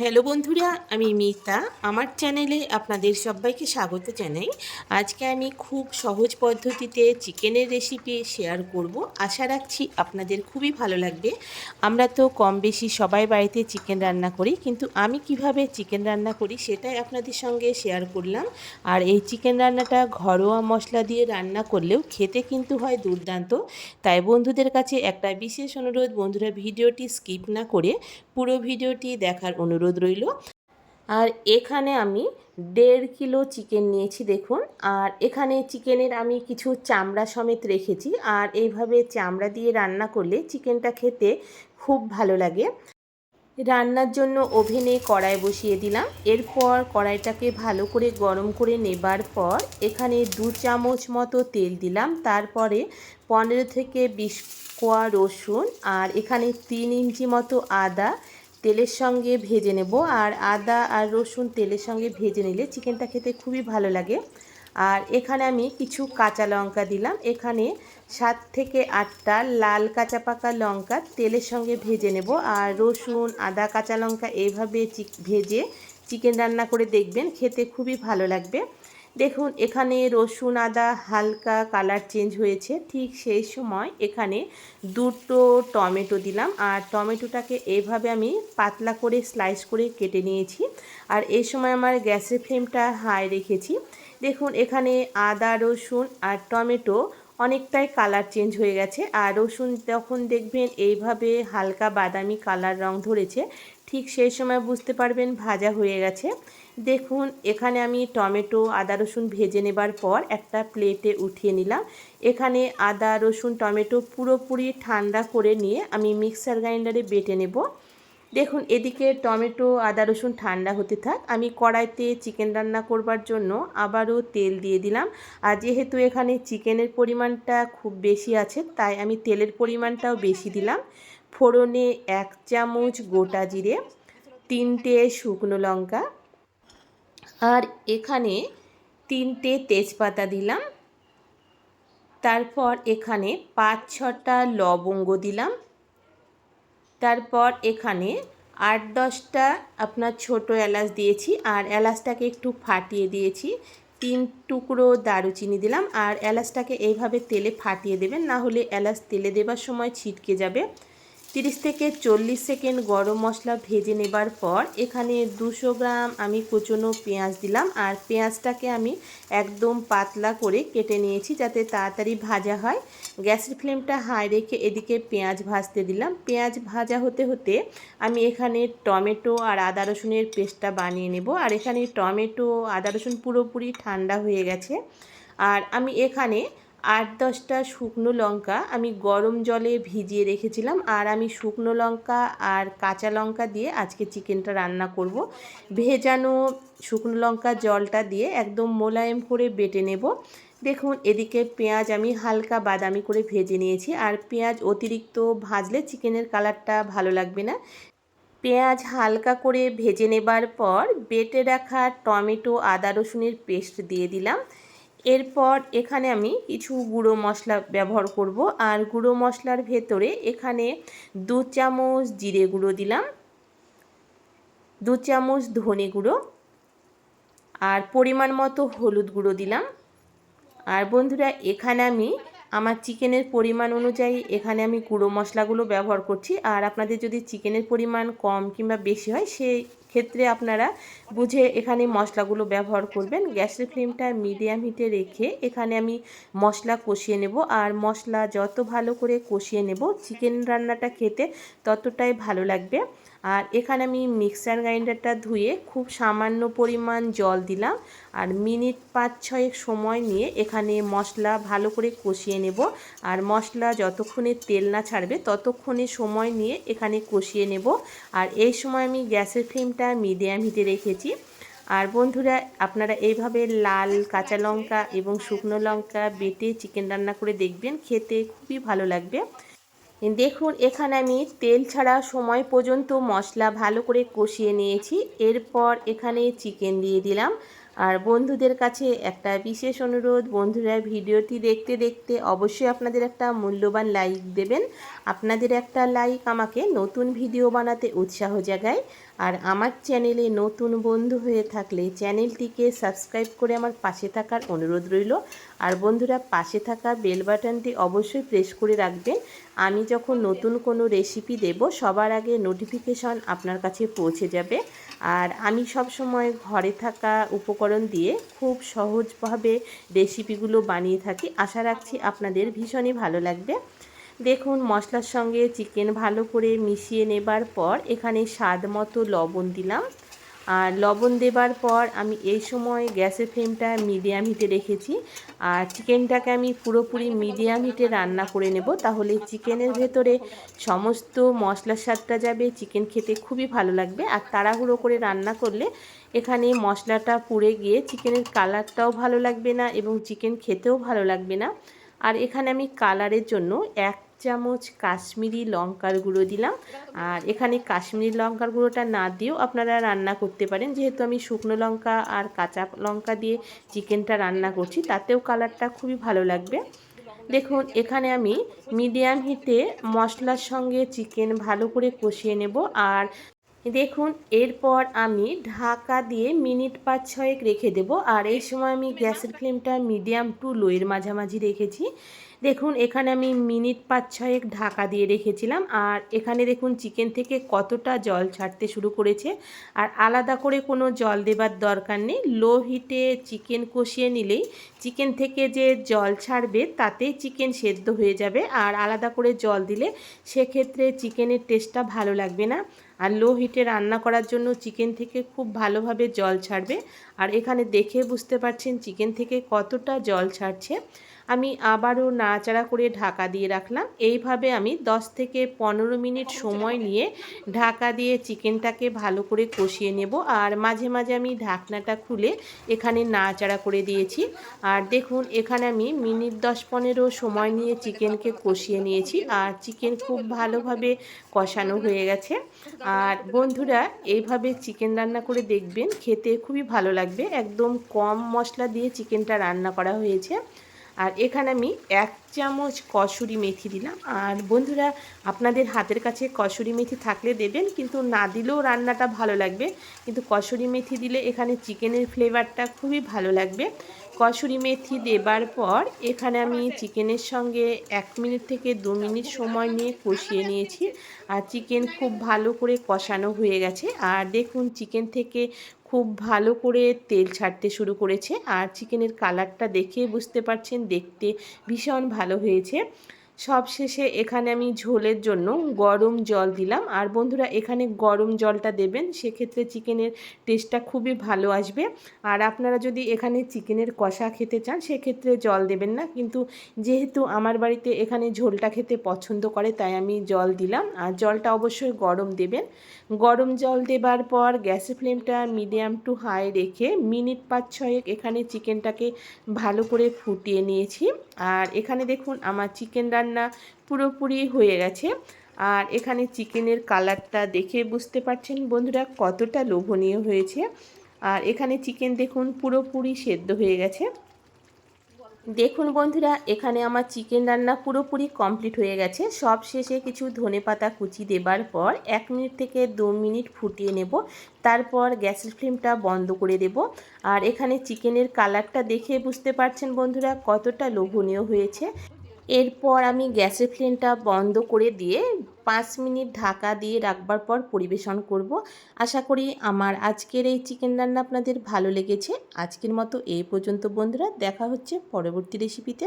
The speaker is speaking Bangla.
হ্যালো বন্ধুরা, আমি মিতা। আমার চ্যানেলে আপনাদের সবাইকে স্বাগত জানাই। আজকে আমি খুব সহজ পদ্ধতিতে চিকেনের রেসিপি শেয়ার করব। আশা রাখছি আপনাদের খুবই ভালো লাগবে। আমরা তো কম বেশি সবাই বাড়িতে চিকেন রান্না করি, কিন্তু আমি কীভাবে চিকেন রান্না করি সেটাই আপনাদের সঙ্গে শেয়ার করলাম। আর এই চিকেন রান্নাটা ঘরোয়া মশলা দিয়ে রান্না করলেও খেতে কিন্তু হয় দুর্দান্ত। তাই বন্ধুদের কাছে একটা বিশেষ অনুরোধ, বন্ধুরা ভিডিওটি স্কিপ না করে পুরো ভিডিওটি দেখার অনুরোধ রইল। আর এখানে আমি দেড় কিলো চিকেন নিয়েছি, দেখুন। আর এখানে চিকেনের আমি কিছু চামড়া সমেত রেখেছি। আর এইভাবে চামড়া দিয়ে রান্না করলে চিকেনটা খেতে খুব ভালো লাগে। রান্নার জন্য ওভেনে কড়াই বসিয়ে দিলাম। এরপর কড়াইটাকে ভালো করে গরম করে নেবার পর এখানে দু চামচ মতো তেল দিলাম। তারপরে পনেরো থেকে বিশ কোয়া রসুন আর এখানে তিন ইঞ্চি মতো আদা তেলের সঙ্গে ভেজে নেব। আর আদা আর রসুন তেলের সঙ্গে ভেজে নিলে চিকেনটা খেতে খুবই ভালো লাগে। আর এখানে আমি কিছু কাঁচা লঙ্কা দিলাম। এখানে সাত থেকে আটটা লাল কাঁচা পাকা লঙ্কা তেলের সঙ্গে ভেজে নেব। আর রসুন, আদা, কাঁচা লঙ্কা এইভাবে ভেজে চিকেন রান্না করে দেখবেন, খেতে খুবই ভালো লাগবে। দেখুন, এখানে রসুন, আদা হালকা কালার চেঞ্জ হয়েছে। ঠিক সেই সময় এখানে দুটো টমেটো দিলাম। আর টমেটোটাকে এভাবে আমি পাতলা করে স্লাইস করে কেটে নিয়েছি। আর এই সময় আমার গ্যাসের ফ্লেমটা হাই রেখেছি। দেখুন, এখানে আদা, রসুন আর টমেটো অনেকটাই কালার চেঞ্জ হয়ে গেছে। আর রসুন যখন দেখবেন এইভাবে হালকা বাদামি কালার রং ধরেছে, ঠিক সেই সময় বুঝতে পারবেন ভাজা হয়ে গেছে। দেখুন, এখানে আমি টমেটো, আদা, রসুন ভেজে নেবার পর একটা প্লেটে উঠিয়ে নিলাম। এখানে আদা, রসুন, টমেটো পুরোপুরি ঠান্ডা করে নিয়ে আমি মিক্সার গ্রাইন্ডারে বেটে নেব। দেখুন, এদিকে টমেটো, আদা, রসুন ঠান্ডা হতে থাক। আমি কড়াইতে চিকেন রান্না করবার জন্য আবারও তেল দিয়ে দিলাম। আর যেহেতু এখানে চিকেনের পরিমাণটা খুব বেশি আছে, তাই আমি তেলের পরিমাণটাও বেশি দিলাম। ফোড়নে এক চামচ গোটা জিরে, তিনটে শুকনো লঙ্কা, আর এখানে তিনটে তেজপাতা দিলাম। তারপর এখানে পাঁচ ছটা লবঙ্গ দিলাম। তারপর এখানে আট দশটা আপনার ছোট এলাচ দিয়েছি, আর এলাচটাকে একটু ফাটিয়ে দিয়েছি। তিন টুকরো দারুচিনি দিলাম, আর এলাচটাকে এইভাবে তেলে ফাটিয়ে দেবেন, না হলে এলাচ তেলে দেবার সময় ছিটকে যাবে। তিরিশ থেকে চল্লিশ সেকেন্ড গরম মশলা ভেজে নেবার পর এখানে দুশো গ্রাম আমি কুচনো পেঁয়াজ দিলাম আর পেঁয়াজটাকে আমি একদম পাতলা করে কেটে নিয়েছি যাতে তাড়াতাড়ি ভাজা হয়। গ্যাসের ফ্লেমটা হাই রেখে এদিকে পেঁয়াজ ভাজতে দিলাম। পেঁয়াজ ভাজা হতে হতে আমি এখানে টমেটো আর আদা রসুনের পেস্টটা বানিয়ে নেব। আর এখানে টমেটো, আদা রসুন পুরোপুরি ঠান্ডা হয়ে গেছে। আর আমি এখানে আট দশটা শুকনো লঙ্কা আমি গরম জলে ভিজিয়ে রেখেছিলাম আর আমি শুকনো লঙ্কা আর কাঁচা লঙ্কা দিয়ে আজকে চিকেনটা রান্না করব। ভেজানো শুকনো লঙ্কা জলটা দিয়ে একদম মোলায়েম করে বেটে নেব। দেখুন, এদিকে পেঁয়াজ আমি হালকা বাদামি করে ভেজে নিয়েছি আর পেঁয়াজ অতিরিক্ত ভাজলে চিকেনের কালারটা ভালো লাগবে না। পেঁয়াজ হালকা করে ভেজে নেবার পর বেটে রাখা টমেটো, আদা, রসুনের পেস্ট দিয়ে দিলাম। এরপর এখানে আমি কিছু গুঁড়ো মশলা ব্যবহার করব। আর গুঁড়ো মশলার ভেতরে এখানে দু চামচ জিরে গুঁড়ো দিলাম, দু চামচ ধনে গুঁড়ো, আর পরিমাণ মতো হলুদ গুঁড়ো দিলাম। আর বন্ধুরা, এখানে আমি আমার চিকেনের পরিমাণ অনুযায়ী এখানে আমি গুঁড়ো মশলাগুলো ব্যবহার করছি। আর আপনাদের যদি চিকেনের পরিমাণ কম কিংবা বেশি হয় সেই ক্ষেত্রে আপনারা বুঝে এখানে মশলাগুলো ব্যবহার করবেন। গ্যাসের ফ্লেমটা মিডিয়াম হিটে রেখে এখানে আমি মশলা কষিয়ে নেব। আর মশলা যত ভালো করে কষিয়ে নেব, চিকেন রান্নাটা খেতে ততটাই ভালো লাগবে। আর এখানে আমি মিক্সার গ্রাইন্ডারটা ধুয়ে খুব সামান্য পরিমাণ জল দিলাম আর মিনিট পাঁচ ছয়েক সময় নিয়ে এখানে মশলা ভালো করে কষিয়ে নেব। আর মশলা যতক্ষণে তেল না ছাড়বে ততক্ষণে সময় নিয়ে এখানে কষিয়ে নেব। আর এই সময় আমি গ্যাসের ফ্লেমটা মিডিয়াম হিটে রেখেছি। আর বন্ধুরা, আপনারা এইভাবে লাল, কাঁচা লঙ্কা এবং শুকনো লঙ্কা বেটে চিকেন রান্না করে দেখবেন, খেতে খুবই ভালো লাগবে। দেখুন, এখানে আমি তেল ছাড়া সময় পর্যন্ত মশলা ভালো করে কষিয়ে নিয়েছি। এরপর এখানে চিকেন দিয়ে দিলাম। আর বন্ধুদের কাছে একটা বিশেষ অনুরোধ, বন্ধুরা ভিডিওটি দেখতে দেখতে অবশ্যই আপনাদের একটা মূল্যবান লাইক দেবেন। আপনাদের একটা লাইক আমাকে নতুন ভিডিও বানাতে উৎসাহ জাগায়। আর আমার চ্যানেলে নতুন বন্ধু হয়ে থাকলে চ্যানেলটিকে সাবস্ক্রাইব করে আমার পাশে থাকার অনুরোধ রইল। আর বন্ধুরা, পাশে থাকা বেল বাটনটি অবশ্যই প্রেস করে রাখবেন। আমি যখন নতুন কোনো রেসিপি দেব, সবার আগে নোটিফিকেশন আপনার কাছে পৌঁছে যাবে। আর আমি সব সময় ঘরে থাকা উপকরণ দিয়ে খুব সহজভাবে রেসিপিগুলো বানিয়ে থাকি। আশা রাখছি আপনাদের ভীষণই ভালো লাগবে। দেখুন, মশলার সঙ্গে চিকেন ভালো করে মিশিয়ে নেবার পর এখানে স্বাদ মতো লবণ দিলাম। আর লবণ দেবার পর আমি এই সময় গ্যাসের ফ্লেমটা মিডিয়াম হিটে রেখেছি। আর চিকেনটাকে আমি পুরোপুরি মিডিয়াম হিটে রান্না করে নেব। তাহলে চিকেনের ভেতরে সমস্ত মশলার স্বাদটা যাবে চিকেন খেতে খুবই ভালো লাগবে। আর তাড়াহুড়ো করে রান্না করলে এখানে মশলাটা পুড়ে গিয়ে চিকেনের কালারটাও ভালো লাগবে না এবং চিকেন খেতেও ভালো লাগবে না। আর এখানে আমি কালারের জন্য এক চামচ কাশ্মীরি লঙ্কার গুঁড়ো দিলাম। আর এখানে কাশ্মীরি লঙ্কার গুঁড়োটা না দিয়েও আপনারা রান্না করতে পারেন। যেহেতু আমি শুকনো লঙ্কা আর কাঁচা লঙ্কা দিয়ে চিকেনটা রান্না করছি, তাতেও কালারটা খুবই ভালো লাগবে। দেখুন, এখানে আমি মিডিয়াম হিটে মশলার সঙ্গে চিকেন ভালো করে কষিয়ে নেব। আর দেখুন, এরপর আমি ঢাকা দিয়ে মিনিট পাঁচ ছয়েক রেখে দেব। আর এই সময় আমি গ্যাসের ফ্লেমটা মিডিয়াম টু লোয়ের মাঝামাঝি রেখেছি। দেখুন, এখানে আমি মিনিট পাঁচ ছয়েক ঢাকা দিয়ে রেখেছিলাম। আর এখানে দেখুন, চিকেন থেকে কতটা জল ছাড়তে শুরু করেছে। আর আলাদা করে কোনো জল দেবার দরকার নেই। লো হিটে চিকেন কষিয়ে নিলেই চিকেন থেকে যে জল ছাড়বে, তাতেই চিকেন সেদ্ধ হয়ে যাবে। আর আলাদা করে জল দিলে সেক্ষেত্রে চিকেনের টেস্টটা ভালো লাগবে না। আর লো হিটে রান্না করার জন্য চিকেন থেকে খুব ভালোভাবে জল ছাড়বে। আর এখানে দেখে বুঝতে পারছেন চিকেন থেকে কতটা জল ছাড়ছে। আমি আবারও নাড়াচাড়া করে ঢাকা দিয়ে রাখলাম। এইভাবে আমি 10 থেকে পনেরো মিনিট সময় নিয়ে ঢাকা দিয়ে চিকেনটাকে ভালো করে কষিয়ে নেব। আর মাঝে মাঝে আমি ঢাকনাটা খুলে এখানে নাড়াচাড়া করে দিয়েছি। আর দেখুন, এখানে আমি মিনিট দশ পনেরো সময় নিয়ে চিকেনকে কষিয়ে নিয়েছি। আর চিকেন খুব ভালোভাবে কষানো হয়ে গেছে। আর বন্ধুরা, এইভাবে চিকেন রান্না করে দেখবেন, খেতে খুবই ভালো লাগবে। একদম কম মশলা দিয়ে চিকেনটা রান্না করা হয়েছে। আর এখানে আমি এক চামচ কসুরি মেথি দিলাম। আর বন্ধুরা, আপনাদের হাতের কাছে কসুরি মেথি থাকলে দেবেন, কিন্তু না দিলেও রান্নাটা ভালো লাগবে। কিন্তু কসুরি মেথি দিলে এখানে চিকেনের ফ্লেভারটা খুবই ভালো লাগবে। কসুরি মেথি দেবার পর এখানে আমি চিকেনের সঙ্গে এক মিনিট থেকে দু মিনিট সময় নিয়ে কষিয়ে নিয়েছি। আর চিকেন খুব ভালো করে কষানো হয়ে গেছে। আর দেখুন, চিকেন থেকে খুব ভালো করে তেল ছাড়তে শুরু করেছে। আর চিকেনের কালারটা দেখে বুঝতে পারছেন, দেখতে ভীষণ ভালো হয়েছে। সব শেষে এখানে আমি ঝোলের জন্য গরম জল দিলাম। আর বন্ধুরা, এখানে গরম জলটা দেবেন, সেক্ষেত্রে চিকেনের টেস্টটা খুবই ভালো আসবে। আর আপনারা যদি এখানে চিকেনের কষা খেতে চান, সেক্ষেত্রে জল দেবেন না। কিন্তু যেহেতু আমার বাড়িতে এখানে ঝোলটা খেতে পছন্দ করে, তাই আমি জল দিলাম। আর জলটা অবশ্যই গরম দেবেন। গরম জল দেবার পর গ্যাসের ফ্লেমটা মিডিয়াম টু হাই রেখে মিনিট পাঁচ ছয়েক এখানে চিকেনটাকে ভালো করে ফুটিয়ে নিয়েছি। আর এখানে দেখুন, আমার চিকেন রান্না পুরোপুরি হয়ে গেছে। আর এখানে চিকেনের কালারটা দেখে বুঝতে পারছেন বন্ধুরা কতটা লোভনীয় হয়েছে। আর এখানে চিকেন দেখুন পুরোপুরি সেদ্ধ হয়ে গেছে। দেখুন বন্ধুরা, এখানে আমার চিকেন রান্না পুরোপুরি কমপ্লিট হয়ে গেছে। সব শেষে কিছু ধনে পাতা কুচি দেবার পর এক মিনিট থেকে দু মিনিট ফুটিয়ে নেব। তারপর গ্যাসের ফ্লেমটা বন্ধ করে দেব। আর এখানে চিকেনের কালারটা দেখে বুঝতে পারছেন বন্ধুরা কতটা লোভনীয় হয়েছে। এরপর আমি গ্যাসের ফ্লেমটা বন্ধ করে দিয়ে পাঁচ মিনিট ঢাকা দিয়ে রাখবার পর পরিবেশন করব। আশা করি আমার আজকের এই চিকেন রান্না আপনাদের ভালো লেগেছে। আজকের মতো এই পর্যন্ত বন্ধুরা, দেখা হচ্ছে পরবর্তী রেসিপিতে